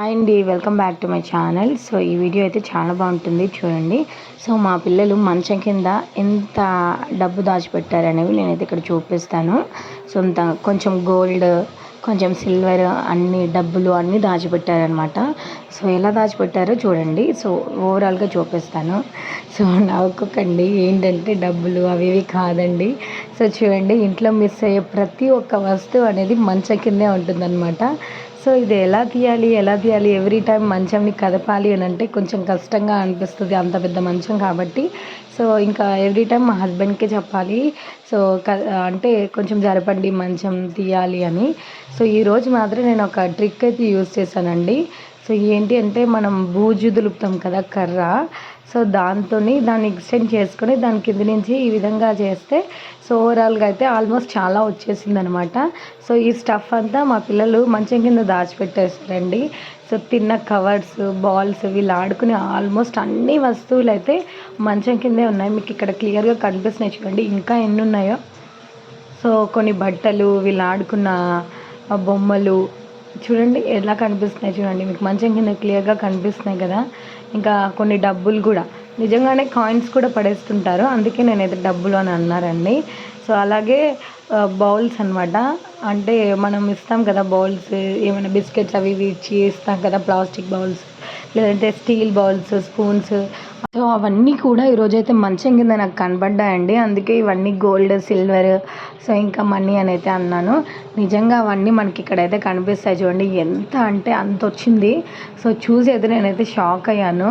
Hi అండి welcome back to my channel so ఈ video అయితే చాలా బాగుంటుంది చూడండి. సో మా పిల్లలు మంచం కింద ఎంత డబ్బు దాచిపెట్టారనేవి నేనైతే ఇక్కడ చూపిస్తాను. సొంత కొంచెం గోల్డ్ కొంచెం సిల్వర్ అన్ని డబ్బులు అన్నీ దాచిపెట్టారనమాట సో ఎలా దాచిపెట్టారో చూడండి. సో ఓవరాల్గా చూపిస్తాను. సో నవ్వుకోకండి ఏంటంటే డబ్బులు అవి ఇవి కాదండి. సో చూడండి ఇంట్లో మిస్ అయ్యే ప్రతి ఒక్క వస్తువు అనేది మంచం కిందే ఉంటుందన్నమాట. సో ఇది ఎలా తీయాలి ఎలా తీయాలి ఎవ్రీ టైం మంచంని కదపాలి అని అంటే కొంచెం కష్టంగా అనిపిస్తుంది అంత పెద్ద మంచం కాబట్టి. సో ఇంకా ఎవ్రీ టైం మా హస్బెండ్కే చెప్పాలి. సో అంటే కొంచెం జరపండి మంచం తీయాలి అని. సో ఈరోజు మాత్రం నేను ఒక ట్రిక్ అయితే యూస్ చేశానండి. సో ఏంటి అంటే మనం బూజు దులుపుతాం కదా కర్ర. సో దాంతో దాన్ని ఎక్స్టెండ్ చేసుకొని దాని కింద నుంచి ఈ విధంగా చేస్తే సో ఓవరాల్గా అయితే ఆల్మోస్ట్ చాలా వచ్చేసింది అనమాట సో ఈ స్టఫ్ అంతా మా పిల్లలు మంచం కింద దాచిపెట్టేస్తారండి సో తిన్న కవర్స్ బాల్స్ వీళ్ళు ఆడుకునే ఆల్మోస్ట్ అన్ని వస్తువులు అయితే మంచం కిందే ఉన్నాయి. మీకు ఇక్కడ క్లియర్గా కనిపిస్తున్నాయి చూడండి. ఇంకా ఎన్ని ఉన్నాయో సో కొన్ని బట్టలు వీళ్ళు ఆడుకున్న బొమ్మలు. చూడండి ఎలా కనిపిస్తున్నాయి చూడండి. మీకు మంచం కింద క్లియర్గా కనిపిస్తున్నాయి కదా. ఇంకా కొన్ని డబ్బులు కూడా. నిజంగానే కాయిన్స్ కూడా పడేస్తుంటారు. అందుకే నేనైతే డబ్బులు అని అన్నారండి. సో అలాగే బౌల్స్ అనమాట అంటే మనం ఇస్తాం కదా బౌల్స్ ఏమైనా బిస్కెట్స్ అవి ఇవి ఇచ్చి ఇస్తాం కదా ప్లాస్టిక్ బౌల్స్. లేదంటే స్టీల్ బౌల్స్ స్పూన్స్. సో అవన్నీ కూడా ఈరోజైతే మంచం కింద నాకు కనబడ్డాయండి. అందుకే ఇవన్నీ గోల్డ్ సిల్వర్ సో ఇంకా మనీ అని అయితే అన్నాను. నిజంగా అవన్నీ మనకి ఇక్కడైతే కనిపిస్తాయి చూడండి. ఎంత అంటే అంత వచ్చింది. సో చూసి అయితే నేనైతే షాక్ అయ్యాను.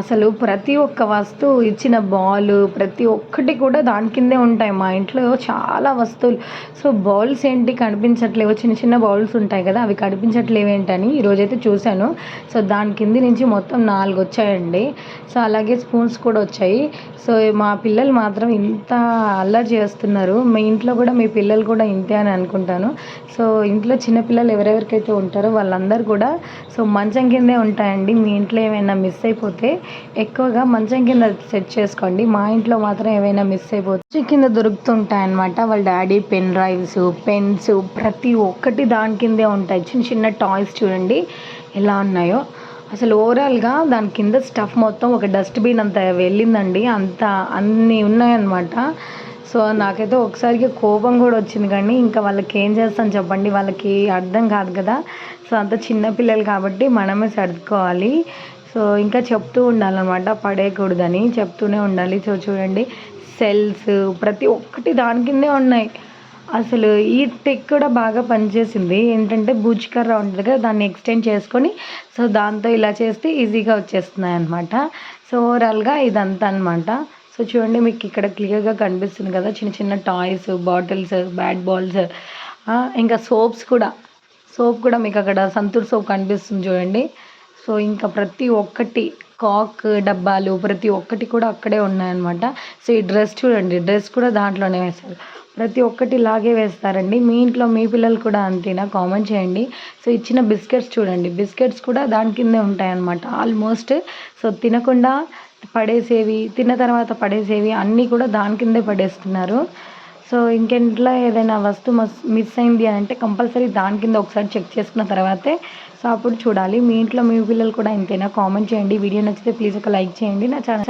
అసలు ప్రతి ఒక్క వస్తువు ఇచ్చిన బాల్ ప్రతి ఒక్కటి కూడా దాని కిందే ఉంటాయి. మా ఇంట్లో చాలా వస్తువులు. సో బౌల్స్ ఏంటి కనిపించట్లేవు. చిన్న చిన్న బౌల్స్ ఉంటాయి కదా అవి కనిపించట్లేవు ఏంటని ఈరోజైతే చూశాను. సో దాని కింద నేను నుంచి మొత్తం నాలుగు వచ్చాయండి. సో అలాగే స్పూన్స్ కూడా వచ్చాయి. సో మా పిల్లలు మాత్రం ఇంత అల్లరి చేస్తున్నారు. మీ ఇంట్లో కూడా మీ పిల్లలు కూడా ఇంతే అని అనుకుంటాను. సో ఇంట్లో చిన్నపిల్లలు ఎవరెవరికైతే ఉంటారో వాళ్ళందరూ కూడా సో మంచం కిందే ఉంటాయండి. మీ ఇంట్లో ఏమైనా మిస్ అయిపోతే ఎక్కువగా మంచం కింద సెట్ చేసుకోండి. మా ఇంట్లో మాత్రం ఏమైనా మిస్ అయిపోతే మంచం కింద దొరుకుతుంటాయన్నమాట. వాళ్ళ డాడీ పెన్ డ్రైవ్స్ పెన్స్ ప్రతి ఒక్కటి దాని కిందే ఉంటాయి. చిన్న చిన్న టాయ్స్ చూడండి ఎలా ఉన్నాయో. అసలు ఓవరాల్గా దాని కింద స్టఫ్ మొత్తం ఒక డస్ట్బిన్ అంత వెళ్ళిందండి. అంత అన్నీ ఉన్నాయన్నమాట. సో నాకైతే ఒకసారికి కోపం కూడా వచ్చింది కానీ ఇంకా వాళ్ళకి ఏం చేస్తాను చెప్పండి. వాళ్ళకి అర్థం కాదు కదా. సో అంత చిన్నపిల్లలు కాబట్టి మనమే సర్దుకోవాలి. సో ఇంకా చెప్తూ ఉండాలన్నమాట. పడేయకూడదని చెప్తూనే ఉండాలి. సో చూడండి సెల్స్ ప్రతి ఒక్కటి దాని కిందే ఉన్నాయి. అసలు ఈ టెక్ కూడా బాగా పనిచేసింది. ఏంటంటే కర్ర ఉంటుంది కదా దాన్ని ఎక్స్టెండ్ చేసుకొని సో దాంతో ఇలా చేస్తే ఈజీగా వచ్చేస్తున్నాయి అనమాట సో ఓవరాల్గా ఇదంతా అనమాట సో చూడండి మీకు ఇక్కడ క్లియర్గా కనిపిస్తుంది కదా చిన్న చిన్న టాయ్స్ బాటిల్స్ బ్యాట్ బాల్స్ ఇంకా సోప్స్ కూడా. సోప్ కూడా మీకు అక్కడ సంతూర్ సోప్ కనిపిస్తుంది చూడండి. సో ఇంకా ప్రతి ఒక్కటి కాక్ డబ్బాలు ప్రతి ఒక్కటి కూడా అక్కడే ఉన్నాయన్నమాట. సో ఈ డ్రెస్ చూడండి డ్రెస్ కూడా దాంట్లోనే వేస్తారు ప్రతి ఒక్కటి ఇలాగే వేస్తారండి. మీ ఇంట్లో మీ పిల్లలు కూడా అంతేనా? కామెంట్ చేయండి. సో ఇచ్చిన బిస్కెట్స్ చూడండి. బిస్కెట్స్ కూడా దాని కిందే ఉంటాయన్నమాట. ఆల్మోస్ట్ సో తినకుండా పడేసేవి తిన్న తర్వాత పడేసేవి అన్నీ కూడా దాని కిందే పడేస్తున్నారు. సో ఇంకెంట్లో ఏదైనా వస్తువు మిస్ అయింది అని అంటే కంపల్సరీ దాని కింద ఒకసారి చెక్ చేసుకున్న తర్వాతే. సో అప్పుడు చూడాలి. మీ ఇంట్లో మీ పిల్లలు కూడా ఇంతేనా? కామెంట్ చేయండి. వీడియో నచ్చితే ప్లీజ్ ఒక లైక్ చేయండి. నా ఛానల్